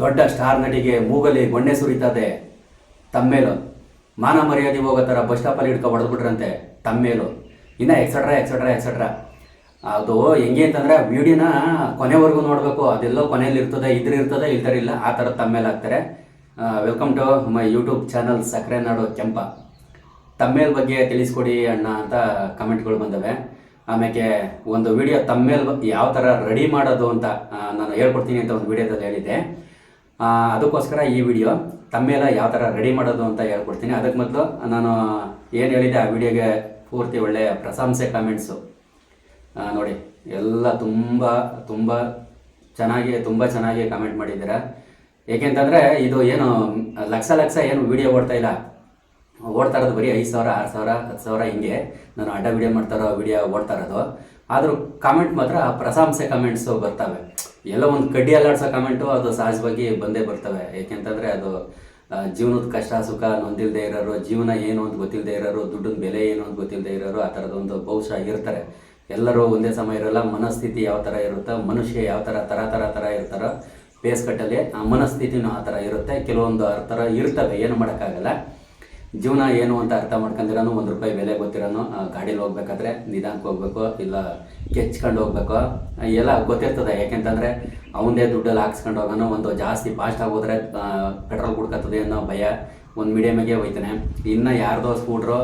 ದೊಡ್ಡ ಸ್ಟಾರ್ ನಟಿಗೆ ಮೂಗಲಿ ಗೊಣ್ಣೆ ಸುರಿತದೆ ತಮ್ಮೇಲು ಮಾನ ಮರ್ಯಾದೆ ಹೋಗೋ ಥರ ಬಸ್ ಸ್ಟಾಪಲ್ಲಿ ಹಿಡ್ಕೊ ಹೊಡೆದ್ಬಿಟ್ರಂತೆ ತಮ್ಮೇಲು ಇನ್ನು ಎಕ್ಸೆಟ್ರಾ ಎಕ್ಸೆಟ್ರಾ ಎಕ್ಸೆಟ್ರಾ ಅದು ಹೆಂಗೆ ಅಂತಂದರೆ ವಿಡಿಯೋನ ಕೊನೆವರೆಗೂ ನೋಡಬೇಕು. ಅದೆಲ್ಲೋ ಕೊನೆಯಲ್ಲಿ ಇರ್ತದೆ, ಇದ್ರ ಇರ್ತದೆ ಇಲ್ದರ ಇಲ್ಲ. ಆ ಥರ ತಮ್ಮೇಲೆ ಹಾಕ್ತಾರೆ welcome to my YouTube channel ಸಕ್ಕರೆ ನಾಡು ಕೆಂಪ. ತಮ್ಮೇಲ್ ಬಗ್ಗೆ ತಿಳಿಸ್ಕೊಡಿ ಅಣ್ಣ ಅಂತ ಕಮೆಂಟ್ಗಳು ಬಂದವೆ. ಆಮೇಲೆ ಒಂದು ವಿಡಿಯೋ ತಮ್ಮೇಲ್ ಯಾವ ಥರ ರೆಡಿ ಮಾಡೋದು ಅಂತ ನಾನು ಹೇಳ್ಕೊಡ್ತೀನಿ ಅಂತ ಒಂದು ವಿಡಿಯೋದಲ್ಲಿ ಹೇಳಿದ್ದೆ. ಅದಕ್ಕೋಸ್ಕರ ಈ ವಿಡಿಯೋ ತಮ್ಮೆಲ್ಲ ಯಾವ ಥರ ರೆಡಿ ಮಾಡೋದು ಅಂತ ಹೇಳ್ಕೊಡ್ತೀನಿ. ಅದಕ್ಕೆ ಮೊದಲು ನಾನು ಏನು ಹೇಳಿದೆ ಆ ವಿಡಿಯೋಗೆ ಪೂರ್ತಿ ಒಳ್ಳೆಯ ಪ್ರಶಂಸೆ ಕಾಮೆಂಟ್ಸು ನೋಡಿ, ಎಲ್ಲ ತುಂಬ ತುಂಬ ಚೆನ್ನಾಗಿ ತುಂಬ ಚೆನ್ನಾಗಿ ಕಮೆಂಟ್ ಮಾಡಿದ್ದೀರಾ. ಏಕೆಂತಂದರೆ ಇದು ಏನು, ಲಕ್ಷ ಲಕ್ಷ ಏನು ವಿಡಿಯೋ ಓಡ್ತಾ ಇಲ್ಲ. ಓಡ್ತಾ ಇರೋದು ಬರೀ ಐದು ಸಾವಿರ, ಆರು ಸಾವಿರ, ಹತ್ತು ಸಾವಿರ ಹಿಂಗೆ ನಾನು ಅಡ್ಡ ವಿಡಿಯೋ ಮಾಡ್ತಾರೋ ವಿಡಿಯೋ ಓಡ್ತಾ ಇರೋದು. ಆದರೂ ಕಾಮೆಂಟ್ ಮಾತ್ರ ಪ್ರಶಂಸೆ ಕಮೆಂಟ್ಸು ಬರ್ತವೆ. ಎಲ್ಲ ಒಂದು ಕಡ್ಡಿ ಅಲ್ಲಾಡ್ಸೋ ಕಾಮೆಂಟು ಅದು ಸಹಜವಾಗಿ ಬಂದೇ ಬರ್ತವೆ. ಏಕೆಂತಂದರೆ ಅದು ಜೀವನದ ಕಷ್ಟ ಸುಖ ನೊಂದಿಲ್ಲದೆ ಇರೋರು, ಜೀವನ ಏನು ಅಂತ ಗೊತ್ತಿಲ್ಲದೆ ಇರೋರು, ದುಡ್ಡಿನ ಬೆಲೆ ಏನು ಅಂತ ಗೊತ್ತಿಲ್ಲದೆ ಇರೋರು ಆ ಥರದೊಂದು ಬಹುಶಃ ಇರ್ತಾರೆ ಎಲ್ಲರೂ ಒಂದೇ ಸಮಯ ಇರೋಲ್ಲ, ಮನಸ್ಥಿತಿ ಯಾವ ಥರ ಇರುತ್ತೋ, ಮನುಷ್ಯ ಯಾವ ಥರ ಥರ ಥರ ಥರ ಇರ್ತಾರೋ ಬೇಸ್ ಕಟ್ಟಲ್ಲಿ ಆ ಮನಸ್ಥಿತಿನೂ ಆ ಥರ ಇರುತ್ತೆ. ಕೆಲವೊಂದು ಆ ಥರ ಇರ್ತವೆ, ಏನು ಮಾಡೋಕ್ಕಾಗಲ್ಲ. ಜೀವನ ಏನು ಅಂತ ಅರ್ಥ ಮಾಡ್ಕೊಂಡಿರೋನು, ಒಂದು ರೂಪಾಯಿ ಬೆಲೆ ಗೊತ್ತಿರೋನು ಗಾಡೀಲಿ ಹೋಗ್ಬೇಕಾದ್ರೆ ನಿಧಾನಕ್ಕೆ ಹೋಗ್ಬೇಕು, ಇಲ್ಲ ಕೆಚ್ಕೊಂಡು ಹೋಗ್ಬೇಕು ಎಲ್ಲ ಗೊತ್ತಿರ್ತದೆ. ಯಾಕೆಂತಂದರೆ ಅವನದೇ ದುಡ್ಡಲ್ಲಿ ಹಾಕ್ಸ್ಕೊಂಡು ಹೋಗೋನು, ಒಂದು ಜಾಸ್ತಿ ಫಾಸ್ಟಾಗಿ ಹೋದ್ರೆ ಪೆಟ್ರೋಲ್ ಕುಡ್ಕತ್ತದೆ ಅನ್ನೋ ಭಯ ಒಂದು ಮೀಡಿಯಮಿಗೆ ಹೋಯ್ತಾನೆ. ಇನ್ನು ಯಾರ್ದೋ ಸ್ಕೂಟ್ರು,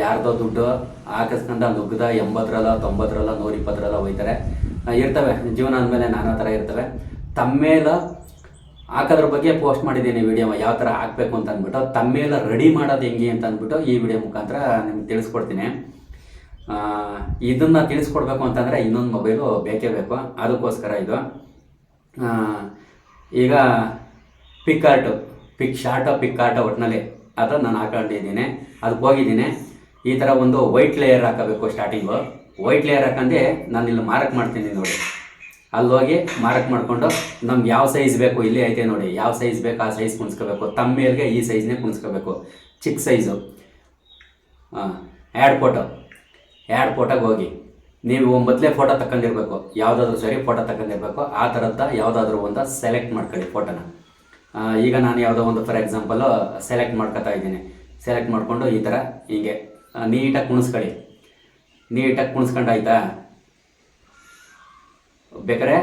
ಯಾರ್ದೋ ದುಡ್ಡು ಹಾಕಿಸ್ಕೊಂಡ ನುಗ್ಗದ ಎಂಬತ್ತರಲ್ಲ, ತೊಂಬತ್ತರಲ್ಲ ನೂರ ಇಪ್ಪತ್ತರಲ್ಲ ಹೋಯ್ತಾರೆ ಇರ್ತವೆ, ಜೀವನ ಅಂದಮೇಲೆ ನಾನಾ ಥರ ಇರ್ತವೆ. ತಮ್ಮೇಲ ಹಾಕೋದ್ರ ಬಗ್ಗೆ ಪೋಸ್ಟ್ ಮಾಡಿದ್ದೀನಿ ವಿಡಿಯೋ ಯಾವ ಥರ ಹಾಕಬೇಕು ಅಂತ ಅಂದ್ಬಿಟ್ಟು ತಮ್ಮೆಲ್ಲ ರೆಡಿ ಮಾಡೋದು ಹೆಂಗೆ ಅಂತ ಅಂದ್ಬಿಟ್ಟು ಈ ವಿಡಿಯೋ ಮುಖಾಂತರ ನಿಮ್ಗೆ ತಿಳಿಸ್ಕೊಡ್ತೀನಿ. ಇದನ್ನು ತಿಳಿಸ್ಕೊಡ್ಬೇಕು ಅಂತಂದರೆ ಇನ್ನೊಂದು ಮೊಬೈಲು ಬೇಕೇ ಬೇಕು. ಅದಕ್ಕೋಸ್ಕರ ಇದು. ಈಗ pic art pic short pic art ಒಟ್ಟಿನಲ್ಲಿ ಅದು ನಾನು ಹಾಕೊಂಡಿದ್ದೀನಿ ಅದಕ್ಕೆ ಹೋಗಿದ್ದೀನಿ. ಈ ಥರ ಒಂದು ವೈಟ್ ಲೇಯರ್ ಹಾಕಬೇಕು ಸ್ಟಾರ್ಟಿಂಗು ವೈಟ್ ಲೇಯರ್ ಹಾಕೊಂಡೆ ನಾನು ಇಲ್ಲಿ ಮಾರ್ಕ್ ಮಾಡ್ತೀನಿ ನೋಡಿ. ಅಲ್ಲಿ ಹೋಗಿ ಮಾರ್ಕ್ ಮಾಡಿಕೊಂಡು, ನಮ್ಗೆ ಯಾವ ಸೈಜ್ ಬೇಕು ಇಲ್ಲಿ ಐತೆ ನೋಡಿ, ಯಾವ ಸೈಜ್ ಬೇಕು ಆ ಸೈಜ್ ಕುಣಿಸ್ಕೋಬೇಕು. ಮೇಲೆ ಈ ಸೈಜ್ನೇ ಕುಣಿಸ್ಕೋಬೇಕು. ಚಿಕ್ಕ ಸೈಜು ಹಾಂ ಆ್ಯಡ್ ಫೋಟೋ ಆ್ಯಡ್ ಫೋಟೋಗೆ ಹೋಗಿ. ನೀವು ಒಂಬತ್ತಲೇ ಫೋಟೋ ತಗೊಂಡಿರ್ಬೇಕು ಯಾವುದಾದ್ರೂ ಸರಿ ಫೋಟೋ ತಗೊಂಡಿರ್ಬೇಕು ಆ ಥರದ್ದು ಯಾವುದಾದ್ರೂ ಒಂದು ಸೆಲೆಕ್ಟ್ ಮಾಡ್ಕೊಳ್ಳಿ ಫೋಟೋನ ಈಗ ನಾನು ಯಾವುದೋ ಒಂದು ಫಾರ್ ಎಕ್ಸಾಂಪಲು ಸೆಲೆಕ್ಟ್ ಮಾಡ್ಕೊತಾ ಇದ್ದೀನಿ. ಸೆಲೆಕ್ಟ್ ಮಾಡಿಕೊಂಡು ಈ ಥರ ಹೀಗೆ ನೀಟಾಗಿ ಕುಣಿಸ್ಕೊಳ್ಳಿ. ನೀಟಾಗಿ ಕುಣಿಸ್ಕೊಂಡು ಆಯ್ತಾ? ಬೇಕಾದ್ರೆ,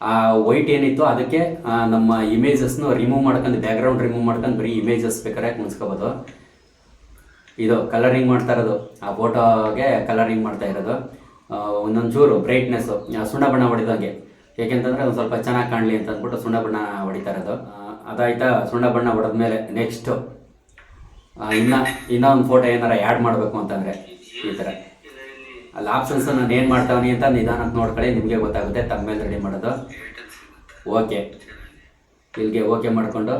ಆ ವೈಟ್ ಏನಿತ್ತು ಅದಕ್ಕೆ ನಮ್ಮ ಇಮೇಜಸ್ನು ರಿಮೂವ್ ಮಾಡ್ಕೊಂಡು ಬ್ಯಾಕ್ಗ್ರೌಂಡ್ ರಿಮೂವ್ ಮಾಡ್ಕೊಂಡು ಬರೀ ಇಮೇಜಸ್ ಬೇಕಾದ್ರೆ ಕುಣಿಸ್ಕೋಬೋದು. ಇದು ಕಲರಿಂಗ್ ಮಾಡ್ತಾ ಇರೋದು. ಆ ಫೋಟೋಗೆ ಕಲರಿಂಗ್ ಮಾಡ್ತಾ ಇರೋದು. ಒಂದೊಂದು ಚೂರು ಬ್ರೈಟ್ನೆಸ್ಸು ಸುಣ್ಣ ಬಣ್ಣ ಹೊಡಿದಂಗೆ. ಏಕೆಂತಂದರೆ ಒಂದು ಸ್ವಲ್ಪ ಚೆನ್ನಾಗಿ ಕಾಣಲಿ ಅಂತ ಅಂದ್ಬಿಟ್ಟು ಸುಣ್ಣ ಬಣ್ಣ ಹೊಡಿತಾ ಇರೋದು. ಅದಾಯ್ತಾ, ಸುಣ್ಣ ಬಣ್ಣ ಹೊಡೆದ್ಮೇಲೆ ನೆಕ್ಸ್ಟು ಇನ್ನು ಇನ್ನೂ ಫೋಟೋ ಏನಾರ ಆ್ಯಡ್ ಮಾಡಬೇಕು ಅಂತಂದರೆ ಈ ಥರ ಅಲ್ಲಿ ಆಪ್ಷನ್ಸ್ ನಾನು ಏನು ಮಾಡ್ತಾವನಿ ಅಂತ ನಿಧಾನಕ್ಕೆ ನೋಡ್ಕೊಳ್ಳಿ, ನಿಮಗೆ ಗೊತ್ತಾಗುತ್ತೆ ತಮ್ಮ ಮೇಲೆ ರೆಡಿ ಮಾಡೋದು. ಓಕೆ ಇಲ್ಲಿಗೆ ಓಕೆ ಮಾಡಿಕೊಂಡು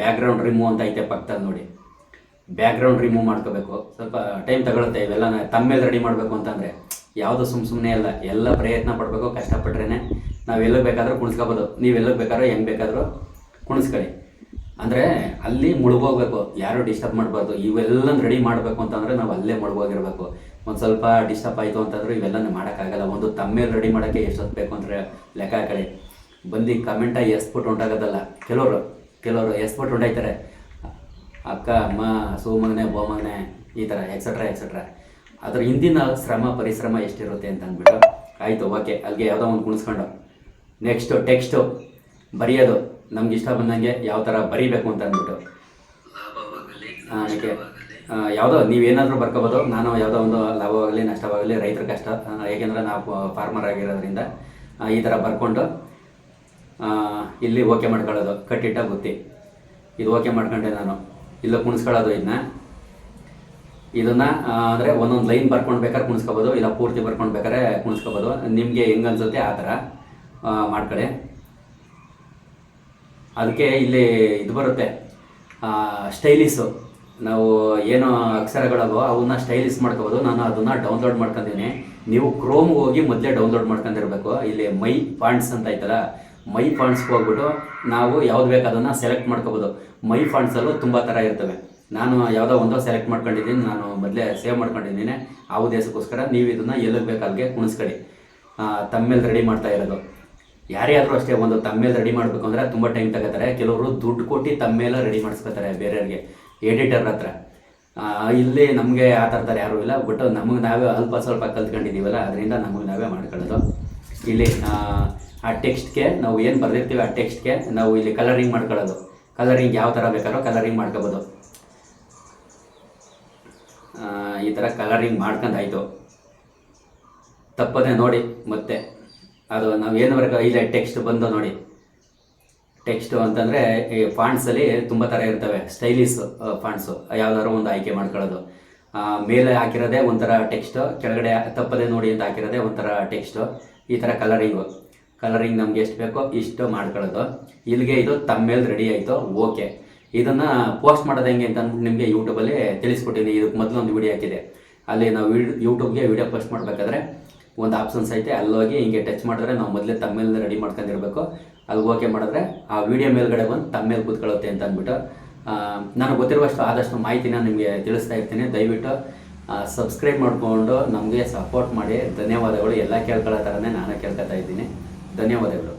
ಬ್ಯಾಕ್ಗ್ರೌಂಡ್ ರಿಮೂವ್ ಅಂತ ಐತೆ ಪಕ್ಕದಲ್ಲಿ ನೋಡಿ. ಬ್ಯಾಕ್ಗ್ರೌಂಡ್ ರಿಮೂವ್ ಮಾಡ್ಕೋಬೇಕು. ಸ್ವಲ್ಪ ಟೈಮ್ ತಗೊಳುತ್ತೆ, ಇವೆಲ್ಲ ತಮ್ಮ ಮೇಲೆ ರೆಡಿ ಮಾಡಬೇಕು ಅಂತಂದರೆ. ಯಾವುದು ಸುಮ್ಮ ಸುಮ್ಮನೆ ಅಲ್ಲ, ಎಲ್ಲ ಪ್ರಯತ್ನ ಪಡಬೇಕು ಕಷ್ಟಪಟ್ರೇ ನಾವು ಎಲ್ಲಿಗೆ ಬೇಕಾದ್ರೂ ಕುಣಿಸ್ಕೋಬೋದು. ನೀವು ಎಲ್ಲಿಗೆ ಬೇಕಾದ್ರೂ, ಹೆಂಗೆ ಬೇಕಾದರೂ ಕುಣಿಸ್ಕೊಳ್ಳಿ. ಅಂದರೆ ಅಲ್ಲಿ ಮುಳುಗೋಗ್ಬೇಕು. ಯಾರು ಡಿಸ್ಟರ್ಬ್ ಮಾಡಬಾರ್ದು. ಇವೆಲ್ಲ ರೆಡಿ ಮಾಡಬೇಕು ಅಂತಂದರೆ ನಾವು ಅಲ್ಲೇ ಮುಳುಗೋಗಿರ್ಬೇಕು. ಒಂದು ಸ್ವಲ್ಪ ಡಿಸ್ಟರ್ಬ್ ಆಯಿತು ಅಂತಂದ್ರೆ ಇವೆಲ್ಲ ಮಾಡೋಕ್ಕಾಗಲ್ಲ. ಒಂದು ತಮ್ಮೇಲೆ ರೆಡಿ ಮಾಡೋಕ್ಕೆ ಎಷ್ಟೊತ್ತು ಬೇಕು ಅಂದರೆ ಲೆಕ್ಕ ಬಂದಿ ಬಂದು ಕಮೆಂಟಾಗಿ ಎಸ್ಬಿಟ್ಟು ಉಂಟಾಗೋದಲ್ಲ. ಕೆಲವರು ಕೆಲವರು ಎಸ್ಬಿಟ್ಟು ಹೊಂಟಾಯ್ತಾರೆ ಅಕ್ಕ ಅಮ್ಮ ಸೋಮಗನೆ ಬೋಮಗನೆ ಈ ಥರ ಎಕ್ಸೆಟ್ರಾ ಎಕ್ಸೆಟ್ರಾ ಅದ್ರ ಹಿಂದಿನ ಶ್ರಮ ಪರಿಶ್ರಮ ಎಷ್ಟಿರುತ್ತೆ ಅಂತ ಅಂದ್ಬಿಟ್ಟು ಆಯಿತು ಓಕೆ ಅಲ್ಲಿಗೆ ಯಾವುದೋ ಒಂದು ಕುಣಿಸ್ಕೊಂಡು. ನೆಕ್ಸ್ಟು ಟೆಕ್ಸ್ಟು ಬರೆಯೋದು. ನಮ್ಗೆ ಇಷ್ಟ ಬಂದಂಗೆ ಯಾವ ಥರ ಬರೀಬೇಕು ಅಂತ ಅಂದ್ಬಿಟ್ಟು. ಅದಕ್ಕೆ ಯಾವುದೋ ನೀವೇನಾದರೂ ಬರ್ಕೋಬೋದು. ನಾನು ಯಾವುದೋ ಒಂದು ಲಾಭವಾಗಲಿ, ನಷ್ಟವಾಗಲಿ ರೈತರ ಕಷ್ಟ ಏಕೆಂದರೆ ನಾವು ಫಾರ್ಮರ್ ಆಗಿರೋದ್ರಿಂದ ಈ ಥರ ಬರ್ಕೊಂಡು ಇಲ್ಲಿ ಓಕೆ ಮಾಡ್ಕೊಳ್ಳೋದು. ಕಟ್ಟಿಟ್ಟ ಬುತ್ತಿ. ಇದು ಓಕೆ ಮಾಡ್ಕೊಂಡೆ ನಾನು. ಇಲ್ಲ ಕುಣಿಸ್ಕೊಳ್ಳೋದು ಇದನ್ನ ಇದನ್ನ ಅಂದರೆ ಒಂದೊಂದು ಲೈನ್ ಬರ್ಕೊಂಡು ಬೇಕಾದ್ರೆ ಕುಣಿಸ್ಕೋಬೋದು, ಇಲ್ಲ ಪೂರ್ತಿ ಬರ್ಕೊಂಡು ಬೇಕಾದ್ರೆ ಕುಣಿಸ್ಕೋಬೋದು. ನಿಮಗೆ ಹೆಂಗೆ ಅನ್ಸುತ್ತೆ ಆ ಥರ ಮಾಡ್ಕೊಳ್ಳಿ. ಅದಕ್ಕೆ ಇಲ್ಲಿ ಇದು ಬರುತ್ತೆ ಸ್ಟೈಲಿಸು ನಾವು ಏನು ಅಕ್ಷರಗಳವೋ ಅವನ್ನ ಸ್ಟೈಲಿಸ್ ಮಾಡ್ಕೋಬೋದು. ನಾನು ಅದನ್ನ ಡೌನ್ಲೋಡ್ ಮಾಡ್ಕೊಂಡಿದ್ದೀನಿ ನೀವು ಕ್ರೋಮ್ಗೆ ಹೋಗಿ ಮೊದಲೇ ಡೌನ್ಲೋಡ್ ಮಾಡ್ಕೊಂಡಿರ್ಬೇಕು. ಇಲ್ಲಿ ಮೈ ಫಾಂಟ್ಸ್ ಅಂತ ಐತಲ್ಲ ಮೈ ಫಾಂಟ್ಸ್ಗೆ ಹೋಗ್ಬಿಟ್ಟು ನಾವು ಯಾವ್ದು ಬೇಕು ಅದನ್ನು ಸೆಲೆಕ್ಟ್ ಮಾಡ್ಕೋಬೋದು. ಮೈ ಫಾಂಟ್ಸಲ್ಲೂ ತುಂಬ ಥರ ಇರ್ತವೆ. ನಾನು ಯಾವುದೋ ಒಂದೋ ಸೆಲೆಕ್ಟ್ ಮಾಡ್ಕೊಂಡಿದ್ದೀನಿ, ನಾನು ಮೊದಲೇ ಸೇವ್ ಮಾಡ್ಕೊಂಡಿದ್ದೀನಿ. ಆ ಉದ್ದೇಶಕ್ಕೋಸ್ಕರ ನೀವು ಇದನ್ನು ಎಲ್ಲಿಗೆ ಬೇಕು ಅಲ್ಲಿಗೆ ತಮ್ಮೇಲೆ ರೆಡಿ ಮಾಡ್ತಾ ಇರೋದು. ಯಾರೇ ಆದರೂ ಅಷ್ಟೇ ಒಂದು ತಮ್ಮೇಲೆ ರೆಡಿ ಮಾಡಬೇಕು ಅಂದರೆ ತುಂಬ ಟೈಮ್ ತಗೋತಾರೆ. ಕೆಲವರು ದುಡ್ಡು ಕೊಟ್ಟು ತಮ್ಮೇಲೆ ರೆಡಿ ಮಾಡಿಸ್ಕೋತಾರೆ ಬೇರೆಯವ್ರಿಗೆ. ಎಡಿಟರ್ ಹತ್ರ. ಇಲ್ಲಿ ನಮಗೆ ಆ ಥರ ಯಾರೂ ಇಲ್ಲ. ಬಟ್ ನಮಗೆ ನಾವೇ ಅಲ್ಪ ಸ್ವಲ್ಪ ಕಲ್ತ್ಕೊಂಡಿದ್ದೀವಲ್ಲ ಅದರಿಂದ ನಮಗೆ ನಾವೇ ಮಾಡ್ಕೊಳ್ಳೋದು. ಇಲ್ಲಿ ಆ, ಟೆಕ್ಸ್ಟ್ಗೆ ನಾವು ಏನು ಬರೆದಿರ್ತೀವಿ ಆ ಟೆಕ್ಸ್ಟ್ಗೆ ನಾವು ಇಲ್ಲಿ ಕಲರಿಂಗ್ ಮಾಡ್ಕೊಳ್ಳೋದು. ಕಲರಿಂಗ್ ಯಾವ ಥರ ಬೇಕಾದ್ರೂ ಕಲರಿಂಗ್ ಮಾಡ್ಕೋಬೋದು. ಈ ಥರ ಕಲರಿಂಗ್ ಮಾಡ್ಕೊಂಡಾಯಿತು. ತಪ್ಪದೆ ನೋಡಿ ಮತ್ತೆ. ಅದು ನಾವು ಏನು ಬರಕ ಇಲ್ಲ ಟೆಕ್ಸ್ಟ್ ಬಂದು ನೋಡಿ. ಟೆಕ್ಸ್ಟು ಅಂತಂದರೆ, ಈ ಫಾಂಟ್ಸಲ್ಲಿ ತುಂಬ ಥರ ಇರ್ತವೆ. ಸ್ಟೈಲಿಸ್ ಫಾಂಟ್ಸು ಯಾವ್ದಾದ್ರು ಒಂದು ಆಯ್ಕೆ ಮಾಡ್ಕೊಳ್ಳೋದು. ಮೇಲೆ ಹಾಕಿರೋದೇ ಒಂಥರ ಟೆಕ್ಸ್ಟು ಕೆಳಗಡೆ ತಪ್ಪದೆ ನೋಡಿ ಅಂತ ಹಾಕಿರೋದೇ ಒಂಥರ ಟೆಕ್ಸ್ಟು ಈ ಥರ ಕಲರಿಂಗು ಕಲರಿಂಗ್ ನಮ್ಗೆ ಎಷ್ಟು ಬೇಕೋ ಇಷ್ಟು ಮಾಡ್ಕೊಳ್ಳೋದು. ಇಲ್ಲಿಗೆ ಇದು ತಮ್ಮೇಲೆ ರೆಡಿ ಆಯಿತು. ಓಕೆ ಇದನ್ನು ಪೋಸ್ಟ್ ಮಾಡೋದು ಹೆಂಗೆ ಅಂತ ಅಂದ್ಬಿಟ್ಟು ನಿಮಗೆ ಯೂಟ್ಯೂಬಲ್ಲಿ ತಿಳಿಸ್ಕೊಟ್ಟಿನಿ. ಇದಕ್ಕೆ ಮೊದಲು ಒಂದು ವಿಡಿಯೋ ಹಾಕಿದೆ. ಅಲ್ಲಿ ನಾವು ಯೂಟ್ಯೂಬ್ಗೆ ವಿಡಿಯೋ ಪೋಸ್ಟ್ ಮಾಡಬೇಕಾದ್ರೆ, ಒಂದು ಆಪ್ಷನ್ಸ್ ಐತೆ. ಅಲ್ಲೋಗಿ ಹಿಂಗೆ ಟಚ್ ಮಾಡಿದ್ರೆ ನಾವು ಮೊದಲೇ ತಮ್ಮೇಲೆ ರೆಡಿ ಮಾಡ್ಕೊಂಡಿರ್ಬೇಕು. ಅಲ್ಲಿ ಓಕೆ ಮಾಡಿದ್ರೆ ಆ ವಿಡಿಯೋ ಮೇಲ್ಗಡೆ ಬಂದು ತಮ್ಮೇಲೆ ಕೂತ್ಕೊಳ್ಳುತ್ತೆ ಅಂತ ಅಂದ್ಬಿಟ್ಟು ನಾನು ನನಗೆ ಗೊತ್ತಿರುವಷ್ಟು ಆದಷ್ಟು ಮಾಹಿತಿನ ನಿಮಗೆ ತಿಳಿಸ್ತಾ ಇರ್ತೀನಿ. ದಯವಿಟ್ಟು ಸಬ್ಸ್ಕ್ರೈಬ್ ಮಾಡಿಕೊಂಡು ನಮಗೆ ಸಪೋರ್ಟ್ ಮಾಡಿ. ಧನ್ಯವಾದಗಳು. ಎಲ್ಲ ಕೇಳ್ಕೊಳ್ಳೋ ಥರನೇ ನಾನು ಕೇಳ್ಕೊತಾ ಇದ್ದೀನಿ. ಧನ್ಯವಾದಗಳು.